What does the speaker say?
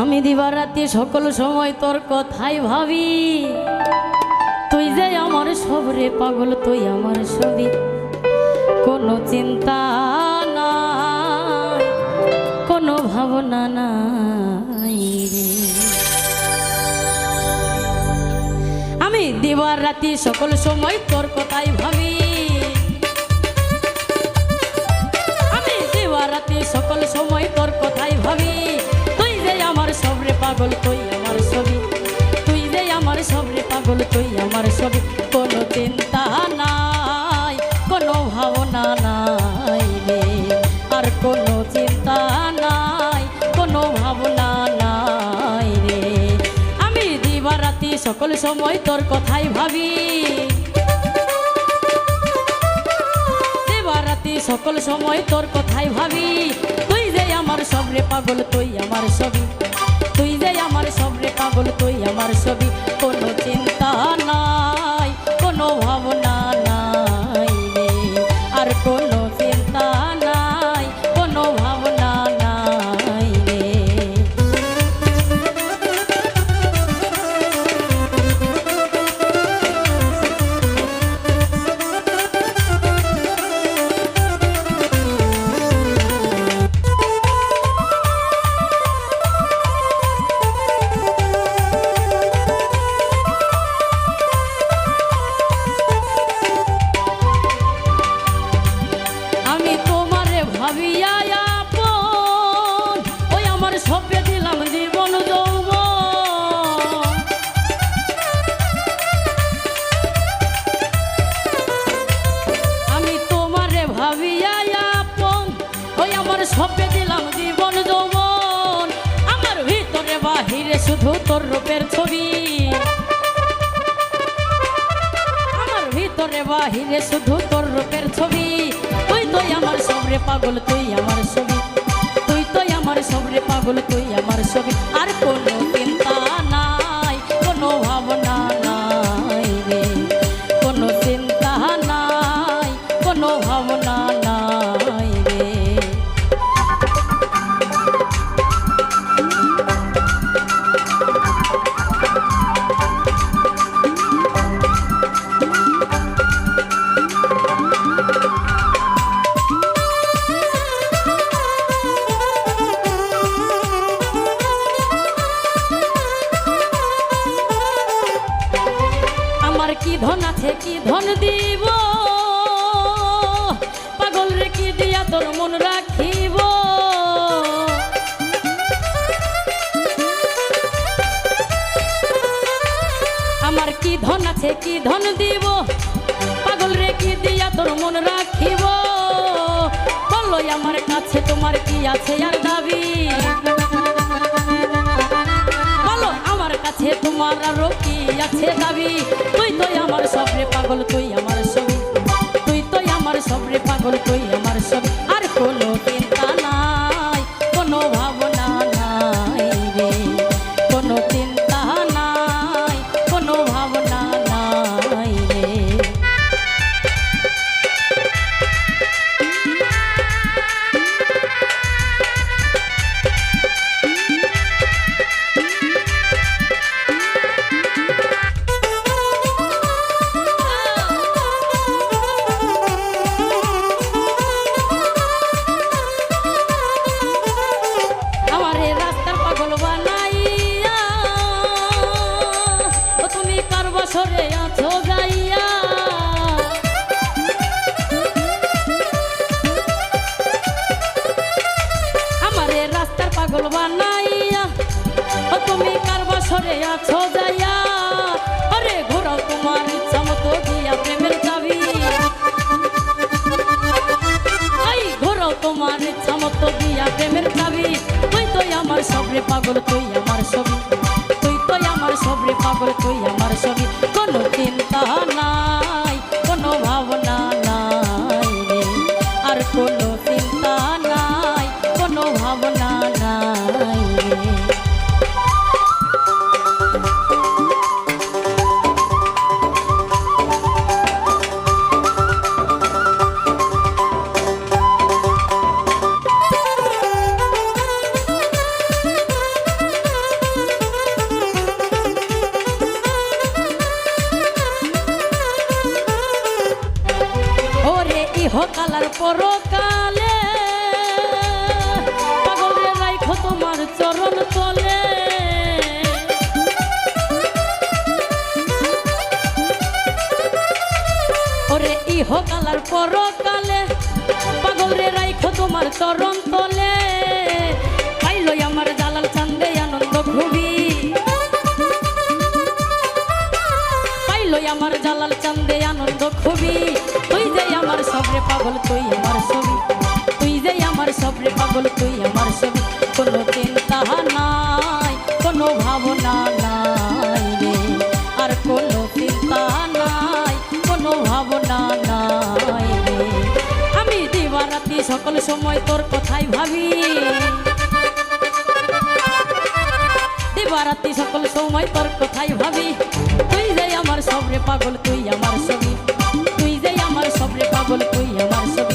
আমি দিবারাতি সকল সময় তোর কথাই ভাবি। তুই যে আমার সবরে পাগল, তুই আমার ছবি কোনো চিন্তা নাই, কোনো ভাবনা নাই আমি দিবার রাতি সকল সময় তোর কথাই ভাবি। আমি দিবার রাতি সকল সময় তোর কথাই পাগল তুই আমার ছবি। তুই যে আমার সবরে পাগল, তুই আমার ছবি। কোনো চিন্তা নাই, কোনো ভাবনা নাই রে। আর কোনো চিন্তা নাই, কোনো ভাবনা নাই রে। আমি দিবারাতি সকল সময় তোর কথাই ভাবি। সকল সময় তোর কথাই ভাবি। তুই যে আমার সবরে পাগল, তুই আমার ছবি। তুই যে আমার সবরে পাগল তুই শুধু তোর রূপের ছবি। আমার ভিতরে বাহিরে শুধু তোর রূপের ছবি। তো আমার সবরে পাগল, তুই আমার ছবি। তুই তো আমার সবরে পাগল, তুই আমার ছবি। আর কোনো চিন্তা কি ধন দিব? পাগল রে কি দিয়া তোর মন রাখিব। আমার কি ধন আছে, কি ধন দিব? পাগল রে কি দিয়া তোর মন রাখিব। বলো আমার কাছে তোমার কি আছে আর তোমার আরও আছে দাবি। তুই তো আমার সবরে পাগল, তুই আমার ছবি তুই তো আমার সবরে পাগল, তুই কার আছো যাইয়া? আরে ঘোরাও তোমার ইচ্ছা মতো দিয়া প্রেমের চাবি। আই ঘোরাও তোমার ইচ্ছা মতো দিয়া প্রেমের চাবি। তুই তো আমার সবরে পাগল, তুই আমার ছবি তুই তো আমার সবরে পাগল, তুই আমার কালার পরকালে পাগল রে রাইখো তোমার চরণ তলে। আমার জালাল চান্দে আনন্দ খুবই পাইলো আমার জালাল চান্দে আনন্দ খুবই তুই যে আমার সবরে পাগল, তুই আমার ছবি। তুই যে আমার সবরে পাগল, তুই আমার ছবি। কোনো সকল সময় তোর কথাই ভাবি। দিবারাতি সকল সময় তোর কথাই ভাবি। তুই যে আমার সবরে পাগল, তুই আমার সবি। তুই যে আমার সবরে পাগল, তুই আমার